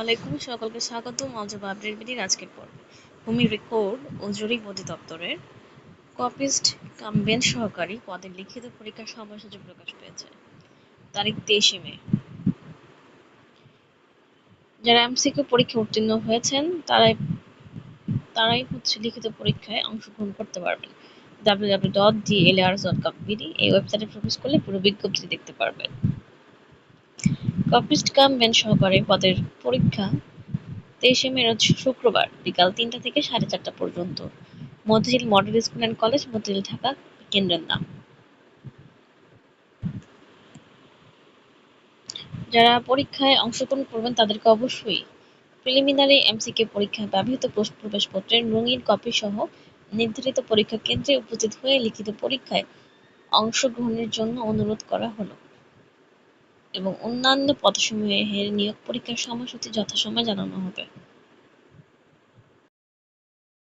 আলাইকুম, সকলকে স্বাগত মজব আপডেট বিডির আজকের পর্বে। ভূমি রেকর্ড ও জরিপ অধিদপ্তরের কপিস্ট কাম সহকারী পদের লিখিত পরীক্ষার সময়সূচি প্রকাশ পেয়েছে। তারিখ তেইশে মে। যারা পরীক্ষা উত্তীর্ণ হয়েছেন, তারাই তারাই হচ্ছে লিখিত পরীক্ষায় অংশগ্রহণ করতে পারবেন। www.dlrs.com.bd এই ওয়েবসাইটে প্রবেশ করলে পুরো বিজ্ঞপ্তি দেখতে পারবেন। কপিস্ট কাম বেঞ্চ সহকারী পদের পরীক্ষা তেইশে মে শুক্রবার বিকাল তিনটা থেকে সাড়ে চারটা পর্যন্ত। Motijheel model school and college Motijheel Dhaka কেন্দ্রের নাম। যারা পরীক্ষায় অংশগ্রহণ করবেন, তাদেরকে অবশ্যই প্রিলিমিনারি এমসিকে পরীক্ষায় ব্যবহৃত পোস্ট প্রবেশপত্রের রঙিন কপি সহ নির্ধারিত পরীক্ষা কেন্দ্রে উপস্থিত হয়ে লিখিত পরীক্ষায় অংশগ্রহণের জন্য অনুরোধ করা হলো। এবং অন্যান্য পদসমূহের নিয়োগ পরীক্ষার সময়সূচি যথাসময়ে জানানো হবে।